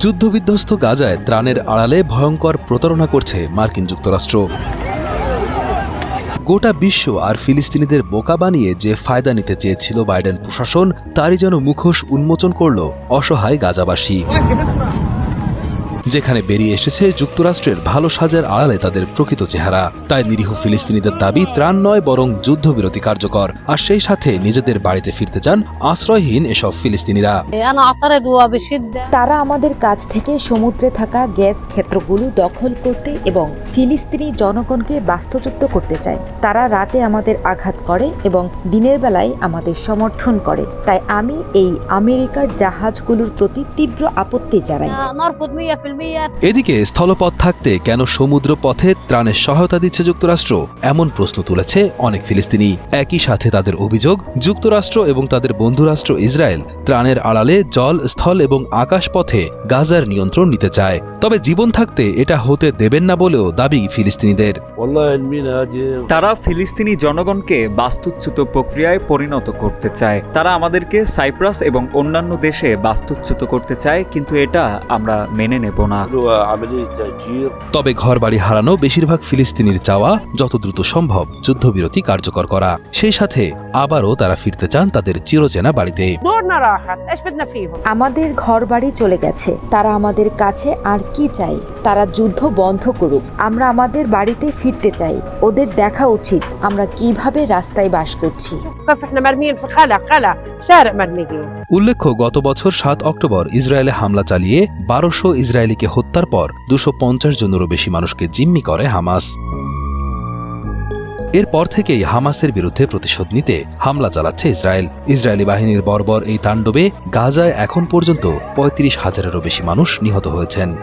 যুদ্ধবিধ্বস্ত গাজায় ত্রাণের আড়ালে ভয়ঙ্কর প্রতারণা করছে মার্কিন যুক্তরাষ্ট্র। গোটা বিশ্ব আর ফিলিস্তিনিদের বোকা বানিয়ে যে ফায়দা নিতে চেয়েছিল বাইডেন প্রশাসন, তারই যেন মুখোশ উন্মোচন করল অসহায় গাজাবাসী। যেখানে বেরিয়ে এসেছে যুক্তরাষ্ট্রের ভালো সাজার আড়ালে তাদের প্রকৃত চেহারা। তাই নিরীহ ফিলিস্তিনিদের দাবি ত্রাণ নয়, বরং যুদ্ধবিরতি কার্যকর। আর সেই সাথে নিজেদের বাড়িতে ফিরতে চান আশ্রয়হীন এসব ফিলিস্তিনিরা। তারা আমাদের কাছ থেকে সমুদ্রে থাকা গ্যাস ক্ষেত্রগুলো দখল করতে এবং ফিলিস্তিনি জনগণকে বাস্তুচ্যুত করতে চায়। তারা রাতে আমাদের আঘাত করে এবং দিনের বেলায় আমাদের সমর্থন করে। তাই আমি এই আমেরিকার জাহাজগুলোর প্রতি তীব্র আপত্তি জানাই। এদিকে স্থলপথ থাকতে কেন সমুদ্র পথে ত্রাণের সহায়তা দিচ্ছে যুক্তরাষ্ট্র? এমন প্রশ্ন তুলেছে অনেক ফিলিস্তিনি। একই সাথে তাদের অভিযোগ যুক্তরাষ্ট্র এবং তাদের বন্ধুরাষ্ট্র ইসরায়েল ত্রাণের আড়ালে জল স্থল এবং আকাশ পথে গাজার নিয়ন্ত্রণ নিতে চায়। তবে জীবন থাকতে এটা হতে দেবেন না বলেও দাবি ফিলিস্তিনিদের। তারা ফিলিস্তিনি জনগণকে বাস্তুচ্যুত প্রক্রিয়ায় পরিণত করতে চায়। তারা আমাদেরকে সাইপ্রাস এবং অন্যান্য দেশে বাস্তুচ্যুত করতে চায় কিন্তু এটা আমরা মেনে নেব ঘটনা তবে ঘরবাড়ি হারানো বেশিরভাগ ফিলিস্তিনির চাওয়া যত দ্রুত সম্ভব যুদ্ধবিরতি কার্যকর করা। সেই সাথে আবারও তারা ফিরতে চান তাদের চিরচেনা বাড়িতে। আমাদের ঘর বাড়ি চলে গেছে। তারা আমাদের কাছে আর কি চাই? তারা যুদ্ধ বন্ধ করুক। আমরা আমাদের বাড়িতে ফিরতে চাই। ওদের দেখা উচিত আমরা কীভাবে রাস্তায় বাস করছি। উল্লেখ্য, গত বছর সাত অক্টোবর ইসরায়েলে হামলা চালিয়ে বারোশো ইসরায়েলিকে হত্যার পর দুশো পঞ্চাশ জনেরও বেশি মানুষকে জিম্মি করে হামাস। এরপর থেকেই হামাসের বিরুদ্ধে প্রতিশোধ নিতে হামলা চালাচ্ছে ইসরায়েল। ইসরায়েলি বাহিনীর বর্বর এই তাণ্ডবে গাজায় এখন পর্যন্ত পঁয়ত্রিশ হাজারেরও বেশি মানুষ নিহত হয়েছেন।